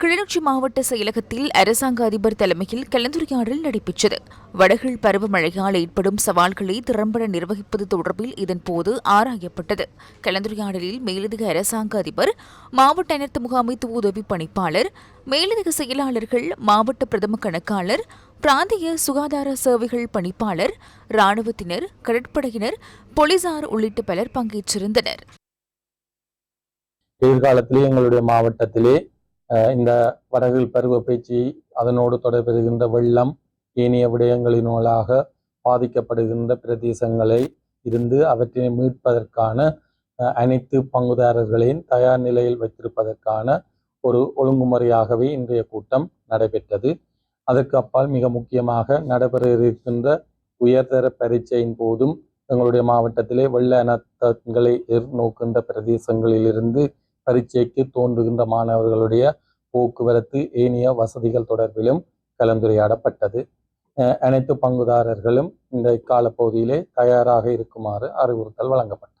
கிளிநொச்சி மாவட்ட செயலகத்தில் அரசாங்க அதிபர் தலைமையில் கலந்துரையாடல் நடைபெற்றது. வடகிழ் பருவமழையால் ஏற்படும் சவால்களை திறம்பட நிர்வகிப்பது தொடர்பில் இதன்போது ஆராயப்பட்டது. கலந்துரையாடலில் மேலதிக அரசாங்க அதிபர் மாவட்ட அனர்த்த முகாமைத்துவ உதவி பணிப்பாளர் மேலதிக செயலாளர்கள் மாவட்ட பிரதம கணக்காளர் பிராந்திய சுகாதார சேவைகள் பணிப்பாளர் ராணுவத்தினர் கடற்படையினர் போலீசார் உள்ளிட்ட பலர் பங்கேற்றிருந்தனர். எதிர்காலத்திலே எங்களுடைய மாவட்டத்திலே இந்த வடகில் பருவ பேச்சு அதனோடு தொடர்பெறுகின்ற வெள்ளம் ஏனைய விடயங்களினூலாக பாதிக்கப்படுகின்ற பிரதேசங்களை இருந்து அவற்றை மீட்பதற்கான அனைத்து பங்குதாரர்களையும் தயார் நிலையில் வைத்திருப்பதற்கான ஒரு ஒழுங்குமுறையாகவே இன்றைய கூட்டம் நடைபெற்றது. அதற்கு அப்பால் மிக முக்கியமாக நடைபெற இருக்கின்ற உயர்தர பரீட்சையின் போதும் எங்களுடைய மாவட்டத்திலே வெள்ள அனர்த்தங்களை எதிர்நோக்கின்ற பிரதேசங்களிலிருந்து பரீட்சைக்கு தோன்றுகின்ற மாணவர்களுடைய போக்குவரத்து ஏனைய வசதிகள் தொடர்பிலும் கலந்துரையாடப்பட்டது. அனைத்து பங்குதாரர்களும் இந்த காலப்பகுதியிலே தயாராக இருக்குமாறு அறிவுறுத்தல் வழங்கப்பட்டது.